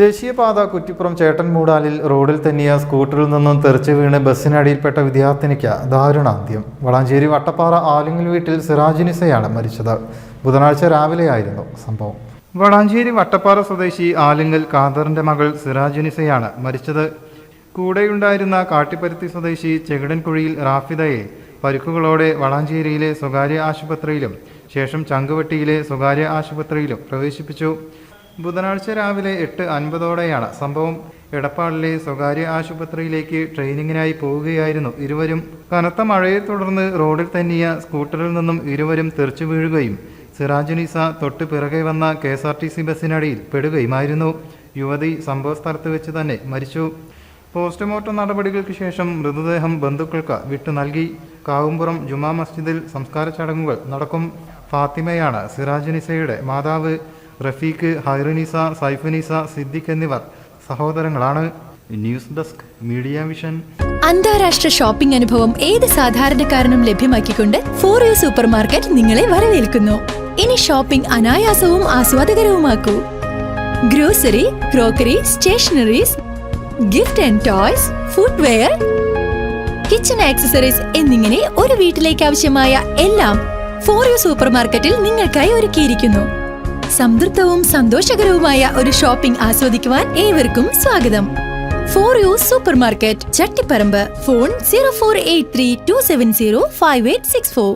ദേശീയപാത കുറ്റിപ്പുറം ചേട്ടൻ മൂടാലിൽ റോഡിൽ തന്നെയ സ്കൂട്ടറിൽ നിന്നും തെറിച്ചു വീണ് ബസ്സിനടിയിൽപ്പെട്ട വിദ്യാർത്ഥിനിക്ക് ദാരുണാന്ത്യം. വളാഞ്ചേരി വട്ടപ്പാറ ആലിങ്ങൽ വീട്ടിൽ സിറാജിനിസയാണ് മരിച്ചത്. ബുധനാഴ്ച രാവിലെയായിരുന്നു സംഭവം. വളാഞ്ചേരി വട്ടപ്പാറ സ്വദേശി ആലിങ്ങൽ ഖാദറിന്റെ മകൾ സിറാജുനിസയാണ് മരിച്ചത്. കൂടെയുണ്ടായിരുന്ന കാട്ടിപ്പരുത്തി സ്വദേശി ചെകിടൻകുഴിയിൽ റാഫിദയെ പരുക്കുകളോടെ വളാഞ്ചേരിയിലെ സ്വകാര്യ ആശുപത്രിയിലും ശേഷം ചങ്കുവെട്ടിയിലെ സ്വകാര്യ ആശുപത്രിയിലും പ്രവേശിപ്പിച്ചു. ബുധനാഴ്ച രാവിലെ എട്ട് അൻപതോടെയാണ് സംഭവം. എടപ്പാളിലെ സ്വകാര്യ ആശുപത്രിയിലേക്ക് ട്രെയിനിങ്ങിനായി പോവുകയായിരുന്നു ഇരുവരും. കനത്ത മഴയെ തുടർന്ന് റോഡിൽ തന്നിയ സ്കൂട്ടറിൽ നിന്നും ഇരുവരും തെറിച്ചു വീഴുകയും സിറാജുനിസ തൊട്ട് പിറകെ വന്ന K S R T C ബസ്സിനടിയിൽ പെടുകയുമായിരുന്നു. യുവതി സംഭവസ്ഥലത്ത് വെച്ച് തന്നെ മരിച്ചു. പോസ്റ്റ്മോർട്ടം നടപടികൾക്ക് ശേഷം മൃതദേഹം ബന്ധുക്കൾക്ക് വിട്ടു നൽകി. കാവുംപുറം ജുമാ മസ്ജിദിൽ സംസ്കാര ചടങ്ങുകൾ നടക്കും. ഫാത്തിമയാണ് സിറാജുനിസയുടെ മാതാവ്. റഫീഖ് ഹൈറുനിസ സൈഫുനിസ സിദ്ദിഖ് എന്നിവർ സഹോദരങ്ങളാണ്. News desk media vision. അന്താരാഷ്ട്ര ഷോപ്പിംഗ് അനുഭവം ഏത് സാധാരണക്കാരനും ലഭ്യമാക്കിക്കൊണ്ട് ഫോർ യു സൂപ്പർ മാർക്കറ്റ് നിങ്ങളെ വരവേൽക്കുന്നു. ഇനി ഷോപ്പിംഗ് അനായാസവും ആസ്വാദകരവുമാക്കൂ. Grocery crockery stationeries gift and toys footwear kitchen accessories എന്നിങ്ങനെ ഒരു വീട്ടിലേക്ക് ആവശ്യമായ എല്ലാം ഫോർ യു സൂപ്പർ മാർക്കറ്റിൽ നിങ്ങൾക്കായി ഒരുക്കിയിരിക്കുന്നു. സംതൃപ്തവും സന്തോഷകരവുമായ ഒരു ഷോപ്പിംഗ് ആസ്വദിക്കുവാൻ ഏവർക്കും സ്വാഗതം. For you super market Chattiparamba phone zero four eight three two seven zero five eight six four